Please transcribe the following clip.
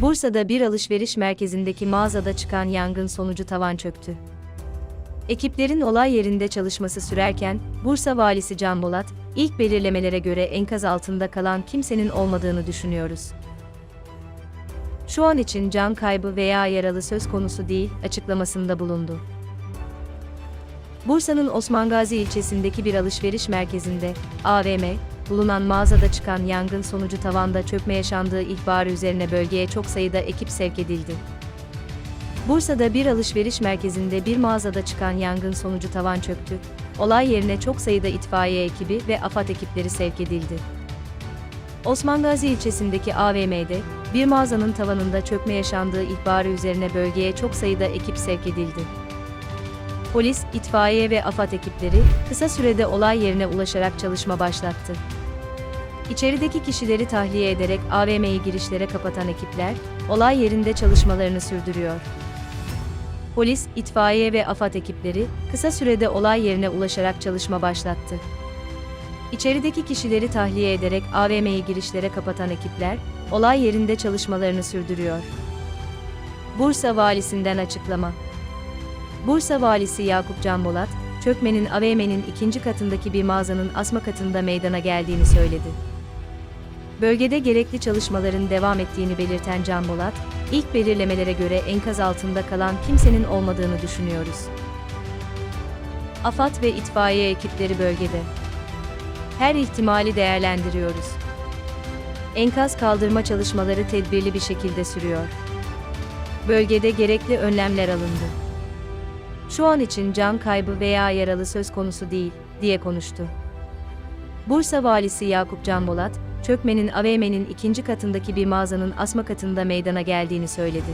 Bursa'da bir alışveriş merkezindeki mağazada çıkan yangın sonucu tavan çöktü. Ekiplerin olay yerinde çalışması sürerken, Bursa Valisi Can Bolat, ilk belirlemelere göre enkaz altında kalan kimsenin olmadığını düşünüyoruz. Şu an için can kaybı veya yaralı söz konusu değil, açıklamasında bulundu. Bursa'nın Osman Gazi ilçesindeki bir alışveriş merkezinde, AVM, bulunan mağazada çıkan yangın sonucu tavanda çökme yaşandığı ihbarı üzerine bölgeye çok sayıda ekip sevk edildi. Bursa'da bir alışveriş merkezinde bir mağazada çıkan yangın sonucu tavan çöktü. Olay yerine çok sayıda itfaiye ekibi ve AFAD ekipleri sevk edildi. Osman Gazi ilçesindeki AVM'de bir mağazanın tavanında çökme yaşandığı ihbarı üzerine bölgeye çok sayıda ekip sevk edildi. Polis, itfaiye ve AFAD ekipleri kısa sürede olay yerine ulaşarak çalışma başlattı. İçerideki kişileri tahliye ederek AVM'yi girişlere kapatan ekipler, olay yerinde çalışmalarını sürdürüyor. Polis, itfaiye ve AFAD ekipleri kısa sürede olay yerine ulaşarak çalışma başlattı. İçerideki kişileri tahliye ederek AVM'yi girişlere kapatan ekipler, olay yerinde çalışmalarını sürdürüyor. Bursa Valisinden açıklama. Bursa Valisi Yakup Can Bolat, çökmenin AVM'nin ikinci katındaki bir mağazanın asma katında meydana geldiğini söyledi. Bölgede gerekli çalışmaların devam ettiğini belirten Can Bolat, ilk belirlemelere göre enkaz altında kalan kimsenin olmadığını düşünüyoruz. AFAD ve itfaiye ekipleri bölgede. Her ihtimali değerlendiriyoruz. Enkaz kaldırma çalışmaları tedbirli bir şekilde sürüyor. Bölgede gerekli önlemler alındı. Şu an için can kaybı veya yaralı söz konusu değil, diye konuştu. Bursa Valisi Yakup Can Bolat, çökmenin AVM'nin ikinci katındaki bir mağazanın asma katında meydana geldiğini söyledi.